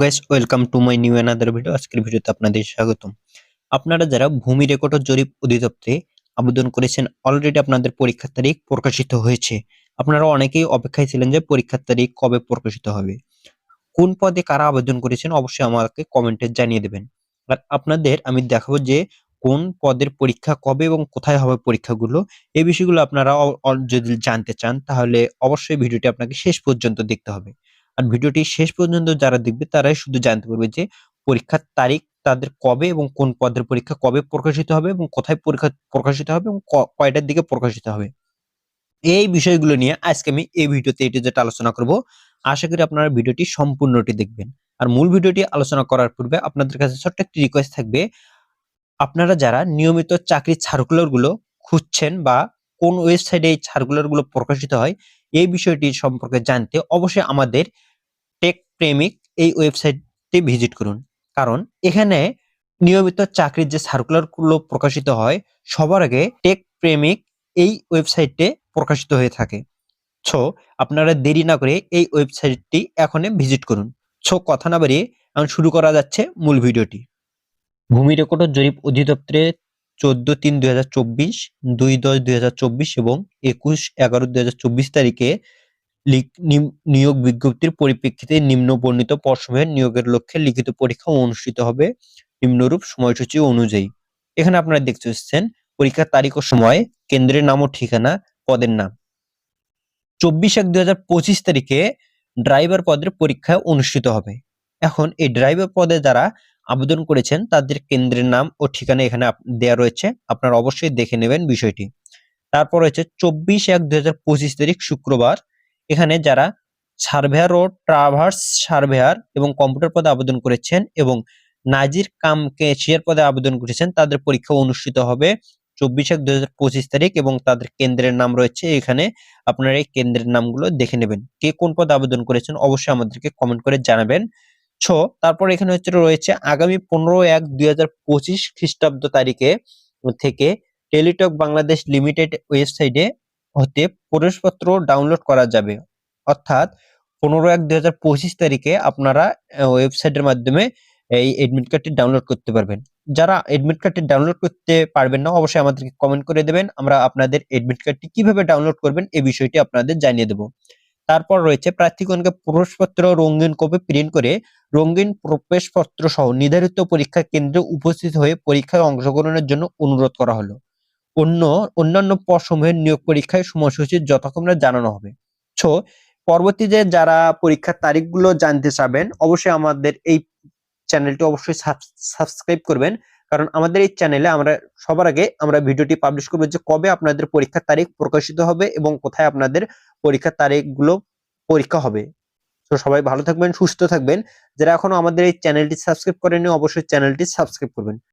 Guys welcome to my new another video আজকের ভিডিওতে আপনাদের স্বাগতম। আপনারা যারা ভূমি রেকর্ড জরিপ অধিদপ্তরে আবেদন করেছেন অলরেডি আপনাদের পরীক্ষার তারিখ প্রকাশিত হয়েছে। আপনারা অনেকেই অপেক্ষায় ছিলেন যে পরীক্ষার তারিখ কবে প্রকাশিত হবে। কোন পদে কারা আবেদন করেছেন অবশ্যই আমাকে কমেন্টে জানিয়ে দেবেন। আর আপনাদের আমি দেখাবো যে কোন পদের পরীক্ষা কবে এবং কোথায় হবে পরীক্ষাগুলো। এই বিষয়গুলো আপনারা যদি জানতে চান, তাহলে অবশ্যই ভিডিওটি আপনাকে শেষ পর্যন্ত দেখতে হবে। আর ভিডিওটি শেষ পর্যন্ত যারা দেখবে তারাই শুধু জানতে পারবে যে পরীক্ষার তারিখ তাদের কবে এবং কোন পদের পরীক্ষা কবে প্রকাশিত হবে এবং কোথায় পরীক্ষা প্রকাশিত হবে এবং কয়টার দিকে প্রকাশিত হবে। এই বিষয়গুলো নিয়ে আজকে আমি এই ভিডিওতে এটি যেটা আলোচনা করব। আশা করি আপনারা ভিডিওটি সম্পূর্ণটি দেখবেন। আর মূল ভিডিওটি আলোচনা করার পূর্বে আপনাদের কাছে ছোট্ট একটি রিকোয়েস্ট থাকবে, আপনারা যারা নিয়মিত চাকরির সার্কুলারগুলো খুঁজছেন বা কোন ওয়েবসাইটে এই সার্কুলারগুলো প্রকাশিত হয় এই বিষয়টি সম্পর্কে জানতে অবশ্যই আমাদের টেক প্রেমিক এই ওয়েবসাইটটি ভিজিট করুন। কারণ এখানে নিয়মিত চাকরির যে সার্কুলারগুলো প্রকাশিত হয়, সবার আগে টেক প্রেমিক এই ওয়েবসাইটে প্রকাশিত হয়ে থাকে। সো, আপনারা দেরি না করে এই ওয়েবসাইটটি এখনই ভিজিট করুন। সো, কথা না বাড়িয়ে এখন শুরু করা যাচ্ছে মূল ভিডিওটি। ভূমি রেকর্ড জরিপ অধিদপ্তরে চোদ্দ তিন দুই হাজার চব্বিশ, দুই দশ দুই হাজার চব্বিশ এবং একুশ এগারো দুই হাজার চব্বিশ তারিখে নিয়োগ বিজ্ঞপ্তির পরিপ্রেক্ষিতে নিম্ন বর্ণিত পর্ষদের নিয়োগের লক্ষ্যে লিখিত পরীক্ষা অনুষ্ঠিত হবে নিম্নরূপ সময়সূচি অনুযায়ী। এখানে আপনারা দেখতে পাচ্ছেন, পরীক্ষার তারিখ ও সময়, কেন্দ্রের নাম ও ঠিকানা, পদের নাম। চব্বিশ এক দুই তারিখে ড্রাইভার পদের পরীক্ষা অনুষ্ঠিত হবে। এখন এই ড্রাইভার পদে যারা আবেদন করেছেন, তাদের কেন্দ্রের নাম ও ঠিকানা এখানে দেয়া রয়েছে। আপনারা অবশ্যই দেখে নেবেন বিষয়টি। তারপর রয়েছে চব্বিশ এক দুই তারিখ শুক্রবার। এখানে যারা সার্ভেয়ার ও ট্রাভার্স সার্ভেয়ার এবং কম্পিউটার পদে আবেদন করেছেন এবং নাজির কাম কেশিয়ার পদে আবেদন করেছেন, তাদের পরীক্ষা অনুষ্ঠিত হবে চব্বিশ এক দুই তারিখ এবং তাদের কেন্দ্রের নাম রয়েছে এখানে। আপনারা এই কেন্দ্রের নামগুলো দেখে নেবেন। কে কোন পদে আবেদন করেছেন অবশ্যই আমাদেরকে কমেন্ট করে জানাবেন। ছ, তারপর এখানে হচ্ছে রয়েছে আগামী পনেরো এক দুই হাজার পঁচিশ খ্রিস্টাব্দ তারিখে থেকে টেলিটক বাংলাদেশ লিমিটেড ওয়েবসাইটে হতে প্রবেশপত্র ডাউনলোড করা যাবে। অর্থাৎ পনেরো এক দুই হাজার পঁচিশ তারিখে আপনারা ওয়েবসাইটের মাধ্যমে এই এডমিট কার্ডটি ডাউনলোড করতে পারবেন। যারা এডমিট কার্ডটি ডাউনলোড করতে পারবেন না, অবশ্যই আমাদেরকে কমেন্ট করে দেবেন। আমরা আপনাদের এডমিট কার্ডটি কীভাবে ডাউনলোড করবেন, এই বিষয়টি আপনাদের জানিয়ে দেব। তারপর রয়েছে প্রার্থীগণকে প্রবেশপত্র, রঙিন কপি প্রিন্ট করে রঙিন প্রবেশপত্র সহ নির্ধারিত পরীক্ষা কেন্দ্রে উপস্থিত হয়ে পরীক্ষায় অংশগ্রহণের জন্য অনুরোধ করা হলো। অন্য, অন্যান্য পদসমূহের নিয়োগ পরীক্ষায় সময়সূচি যথাক্রমে জানানো হবে। সো পরবর্তীতে যারা পরীক্ষার তারিখগুলো জানতে চাবেন, অবশ্যই আমাদের এই চ্যানেলটি অবশ্যই সাবস্ক্রাইব করবেন। কারণ আমাদের এই চ্যানেলে আমরা, সবার আগে আমরা ভিডিওটি পাবলিশ করব যে কবে আপনাদের পরীক্ষার তারিখ প্রকাশিত হবে এবং কোথায় আপনাদের পরীক্ষার তারিখগুলো পরীক্ষা হবে। তো সবাই ভালো থাকবেন, সুস্থ থাকবেন। যারা এখনও আমাদের এই চ্যানেলটি সাবস্ক্রাইব করেনি অবশ্যই চ্যানেলটি সাবস্ক্রাইব করবেন।